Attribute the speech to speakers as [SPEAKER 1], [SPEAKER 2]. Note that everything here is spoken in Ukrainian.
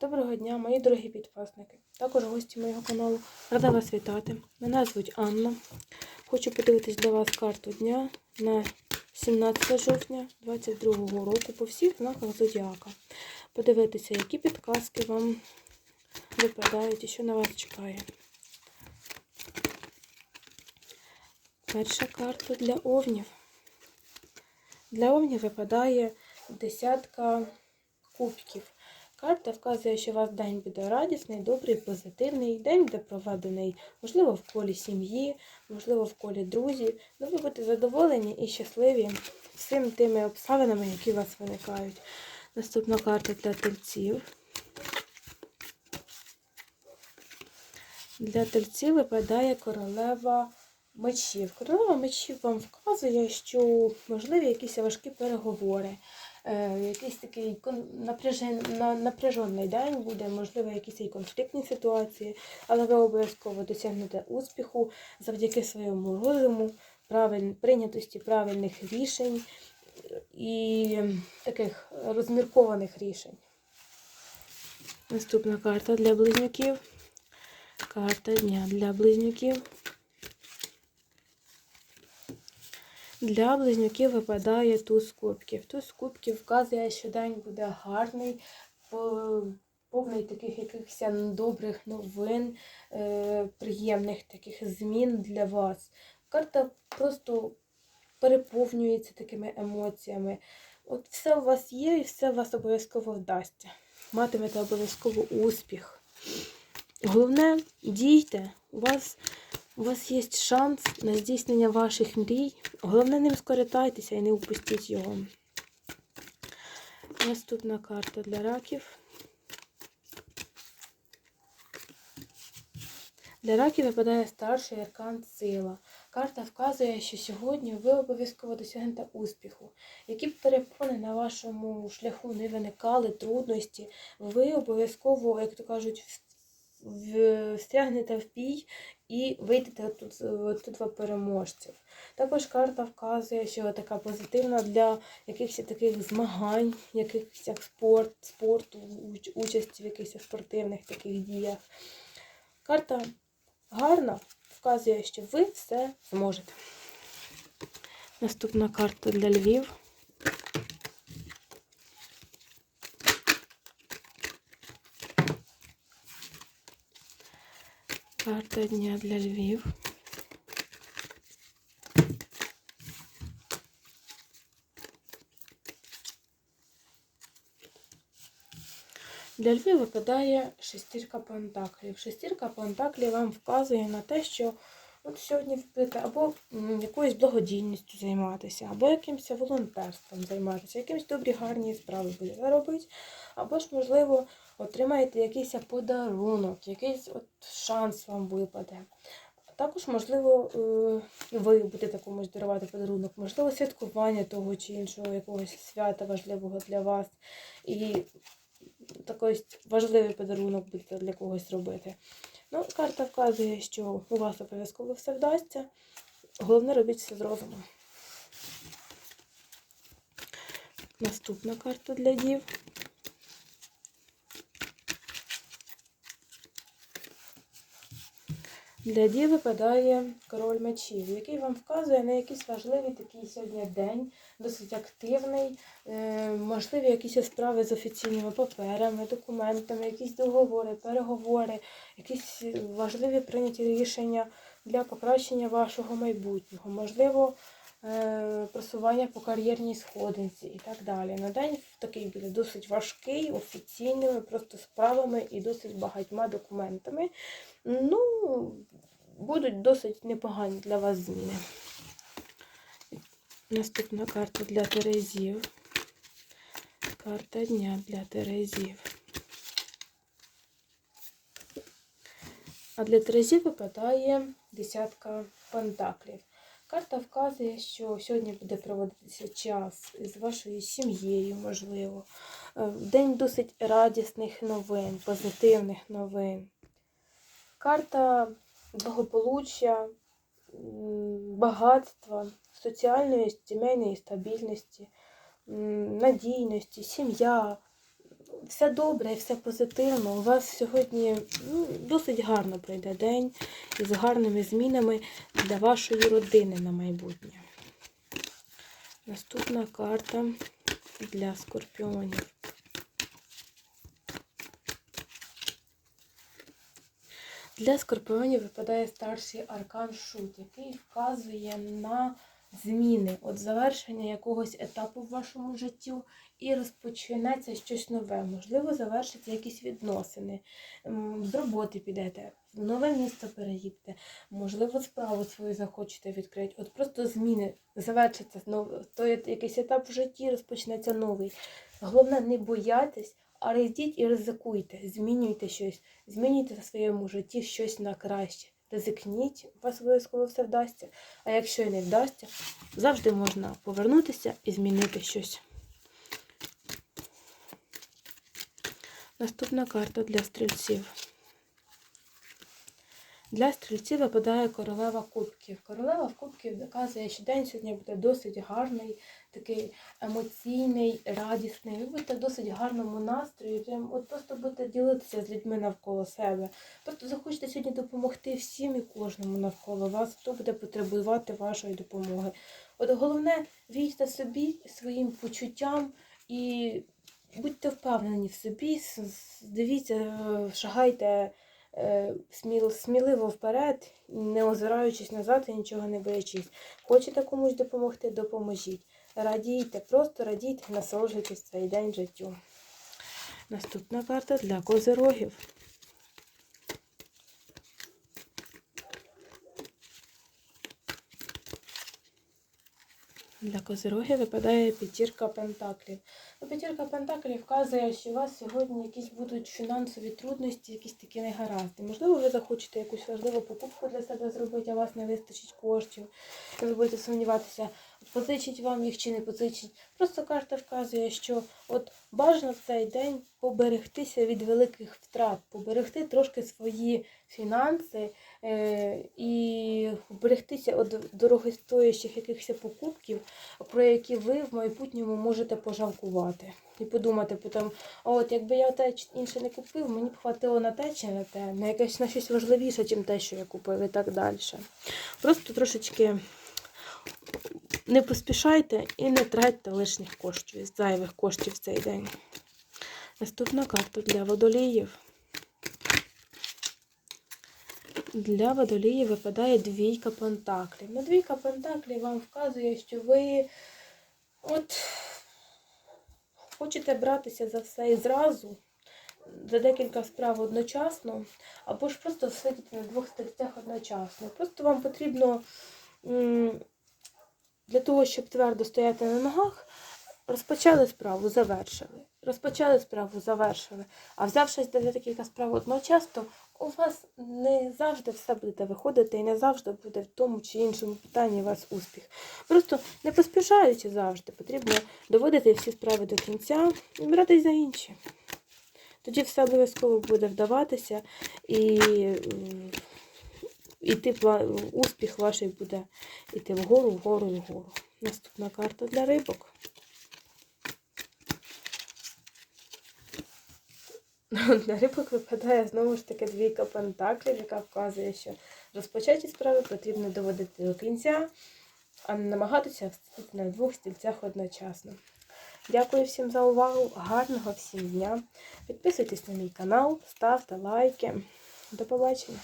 [SPEAKER 1] Доброго дня, мої дорогі підписники, також гості моєго каналу. Рада вас вітати. Мене звуть Анна. Хочу подивитись для вас карту дня на 17 жовтня 2022 року по всіх знаках Зодіака. Подивитися, які підказки вам випадають і що на вас чекає. Перша карта для овнів. Для овнів випадає десятка кубків. Карта вказує, що у вас день буде радісний, добрий, позитивний. День буде проведений, можливо, в колі сім'ї, можливо, в колі друзів. Ну, ви будете задоволені і щасливі всім тими обставинами, які у вас виникають. Наступна карта для тельців. Для тельців випадає королева мечів. Королева мечів вам вказує, що можливі якісь важкі переговори. Е, якийсь такий напряжений день буде, можливо, якісь і конфліктні ситуації, але ви обов'язково досягнете успіху завдяки своєму розуму, прийнятості правильних рішень і таких розміркованих рішень. Наступна карта для близнюків. Карта дня для близнюків. Для близнюків випадає туз кубків. Туз кубків вказує, що день буде гарний, повний таких якихось добрих новин, е, приємних таких змін для вас. Карта просто переповнюється такими емоціями. От все у вас є і все у вас обов'язково вдасться. Матимете обов'язково успіх. Головне, дійте. У вас у вас є шанс на здійснення ваших мрій. Головне, ним скористайтеся і не упустіть його. Наступна карта для раків. Для раків випадає старший аркан сила. Карта вказує, що сьогодні ви обов'язково досягнете успіху. Які б перепони на вашому шляху не виникали, трудності, ви обов'язково, як то кажуть, встрягнете в пій і вийдете тут, тут ви переможців. Також карта вказує, що така позитивна для якихось таких змагань, якихось спорт, спорту, уч- участі в якихось спортивних таких діях. Карта гарна, вказує, що ви все зможете. Наступна карта для Львів. Карта дня для Львів. Для Львів випадає шестірка пентаклів. Шестірка пентаклів вам вказує на те, що от сьогодні впити або якоюсь благодійністю займатися, або якимось волонтерством займатися, якимось добрі гарні справи будете робити, або ж, можливо, отримаєте якийсь подарунок, якийсь от шанс вам випаде. Також, можливо, е, ви будете комусь дарувати подарунок, можливо, святкування того чи іншого якогось свята важливого для вас. І такий важливий подарунок будете для когось робити. Ну, карта вказує, що у вас обов'язково все вдасться. Головне робіть все з розумом. Наступна карта для дів. Для Ді випадає король мечів, який вам вказує на якийсь важливий такий сьогодні день, досить активний, е, можливі якісь справи з офіційними паперами, документами, якісь договори, переговори, якісь важливі прийняті рішення для покращення вашого майбутнього, можливо, просування по кар'єрній сходинці і так далі. На день такий буде досить важкий, офіційними просто справами і досить багатьма документами. Ну, будуть досить непогані для вас зміни. Наступна карта для Терезів. Карта дня для Терезів. А для Терезів випадає десятка пентаклів. Карта вказує, що сьогодні буде проводитися час з вашою сім'єю, можливо. Е, День досить радісних новин, позитивних новин. Карта благополуччя, багатства, соціальної, сімейної стабільності, надійності, сім'я. Все добре все позитивно. У вас сьогодні ну, досить гарно пройде день із гарними змінами для вашої родини на майбутнє. Наступна карта для скорпіонів. Для скорпіонів випадає старший аркан Шут, який вказує на зміни, от завершення якогось етапу в вашому житті і розпочнеться щось нове. Можливо, завершаться якісь відносини, з роботи підете, в нове місто переїдете, можливо, справу свою захочете відкрити. От просто зміни завершиться. Той якийсь етап в житті розпочнеться новий. Головне, не боятись, а йдіть і ризикуйте, змінюйте щось, змінюйте в своєму житті щось на краще. Ризикніть, у вас обов'язково все вдасться. А якщо і не вдасться, завжди можна повернутися і змінити щось. Наступна карта для стрільців. Для стрільців випадає королева кубків. Королева кубків доказує, що день сьогодні буде досить гарний, такий емоційний, радісний. Ви будете в досить гарному настрої. Прям от просто будете ділитися з людьми навколо себе. Просто захочете сьогодні допомогти всім і кожному навколо вас, хто буде потребувати вашої допомоги. От головне, вірте собі, своїм почуттям і будьте впевнені в собі, дивіться, шагайте е, сміл, сміливо вперед, не озираючись назад і нічого не боячись. Хочете комусь допомогти, допоможіть. Радійте, просто радійте, насолоджуйтесь цей день життю. Наступна карта для козирогів. Для козирогів випадає п'ятірка пентаклів. Ну, П'ятірка пентаклів вказує, що у вас сьогодні якісь будуть фінансові трудності, якісь такі негаразди. Можливо, ви захочете якусь важливу покупку для себе зробити, а вас не вистачить коштів. Ви будете сумніватися, позичить вам їх чи не позичить. Просто карта вказує, що от бажано в цей день поберегтися від великих втрат, поберегти трошки свої фінанси і берегтися від дорогостоящих якихось покупків, про які ви в майбутньому можете пожалкувати. І подумати потім, от якби я те чи інше не купив, мені б хватило на те чи на те, на якесь на щось важливіше, ніж те, що я купив, і так далі. Просто трошечки не поспішайте і не тратьте лишніх коштів, зайвих коштів в цей день. Наступна карта для водоліїв. Для водоліїв випадає двійка пентаклів. Ну, двійка пентаклів вам вказує, що ви от хочете братися за все і зразу, за декілька справ одночасно, або ж просто сидіти на двох стільцях одночасно. Просто вам потрібно для того, щоб твердо стояти на ногах, розпочали справу, завершили. Розпочали справу, завершили. А взявшись до декілька справ одночасно, у вас не завжди все буде виходити і не завжди буде в тому чи іншому питанні у вас успіх. Просто не поспішаючи завжди, потрібно доводити всі справи до кінця і братись за інші. Тоді все обов'язково буде вдаватися і іти успіх ваш буде йти вгору, вгору, вгору. Наступна карта для рибок. Для рибок випадає знову ж таки двійка пентаклів, яка вказує, що розпочаті справи потрібно доводити до кінця, а не намагатися встати на двох стільцях одночасно. Дякую всім за увагу, гарного всім дня. Підписуйтесь на мій канал, ставте лайки. До побачення!